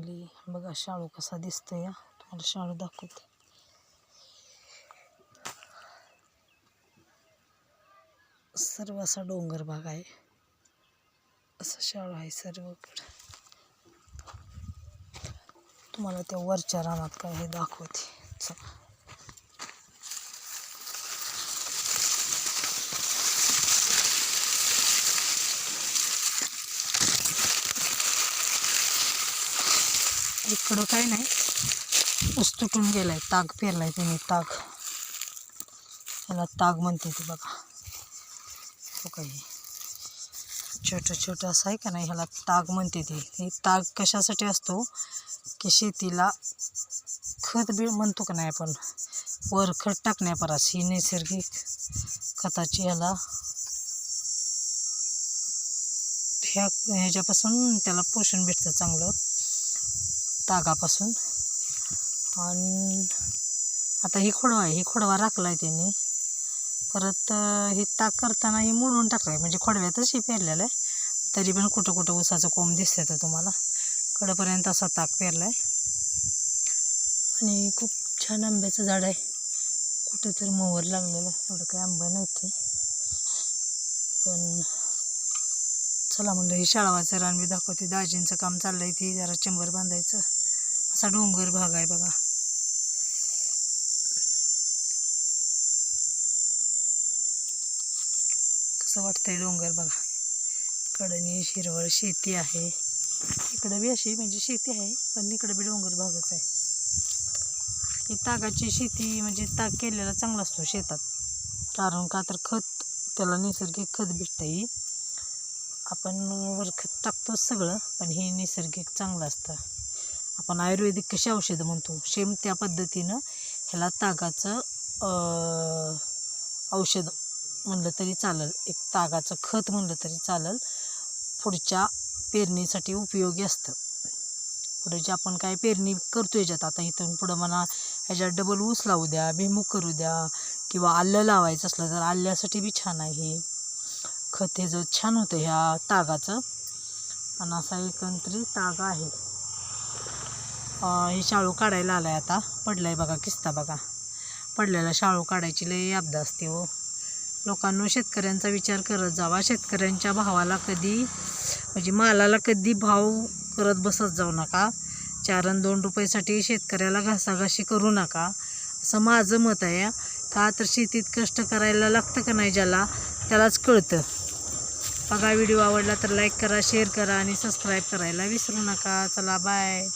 चांगली. बघा शाळू कसा दिसतो या तुम्हाला शाळू दाखवते. सर्व असा डोंगर भाग आहे. असं शाळू आहे सर्वकडं. तुम्हाला त्या वरच्या रानात काय हे दाखवते. चला. इकडं काय नाही. ऊस तुटून गेलाय ताग पेरलाय त्यांनी ताग ह्याला ताग म्हणते ते बघा. हो तो काही छोटं छोटं असं आहे का नाही ह्याला ताग म्हणते ती. हे ताग कशासाठी असतो की शेतीला खत बी म्हणतो का नाही आपण वर खत टाकण्यापरास. ही नैसर्गिक खताची ह्याला ह्या ह्याच्यापासून त्याला पोषण भेटतं चांगलं. तागापासून. आणि आता ही खोडवा आहे ही खोडवा राखला आहे त्यांनी. परत हे ताक करताना हे मोडून टाकलं आहे म्हणजे खोडव्यातच हे पेरलेलं आहे. तरी पण कुठं कुठं ऊसाचं कोंब दिसतं तर तुम्हाला. कडपर्यंत असा ताक पेरला आहे आणि खूप छान आंब्याचं झाड आहे. कुठेतरी मोहर लागलेलं आहे. एवढं काही आंबा नाही ते पण चला म्हणलं हे शाळावाचं रान मी दाखवते. दाजींचं काम चाललं आहे ते जरा चेंबर बांधायचं. असा डोंगर भाग आहे बघा. कसं वाटतंय डोंगर बघा. कडनी हिरवळ शेती आहे. इकडं बी अशी म्हणजे शेती आहे पण इकडं बी डोंगर भागच आहे. ही तागाची शेती म्हणजे ताग केलेला चांगला असतो शेतात. कारण का तर खत त्याला नैसर्गिक खत भेटतं ही आपण वर खत टाकतोच सगळं पण हे नैसर्गिक चांगलं असतं. आपण आयुर्वेदिक कशी औषधं म्हणतो सेम त्या पद्धतीनं ह्याला तागाचं औषध म्हणलं तरी चालेल. एक तागाचं खत म्हणलं तरी चालेल. पुढच्या पेरणीसाठी उपयोगी असतं. पुढे जे आपण काय पेरणी करतो याच्यात आता इथून पुढं म्हणा ह्याच्यात डबल ऊस लावू द्या भिमुख करू द्या किंवा आलं लावायचं असलं तर आल्यासाठी बी छान आहे खत हे जर छान होतं ह्या तागाचं. आणि असा एकंदरीत ताग आहे. हे शाळू काढायला आलाय आता. पडलाय बघा किस्ता बघा. पडलेला शाळू काढायची लई आपदा असते हो. लोकांनो शेतकऱ्यांचा विचार करत जावा. शेतकऱ्यांच्या भावाला कधी म्हणजे मालाला कधी भाव करत बसत जाऊ नका. चार आणि दोन रुपयासाठी शेतकऱ्याला घासाघाशी करू नका. असं माझं मत आहे. का तर शेतीत कष्ट करायला लागतं का नाही ज्याला त्यालाच कळतं. बघा व्हिडिओ आवडला तर लाईक करा शेअर करा आणि सबस्क्राईब करायला विसरू नका. चला बाय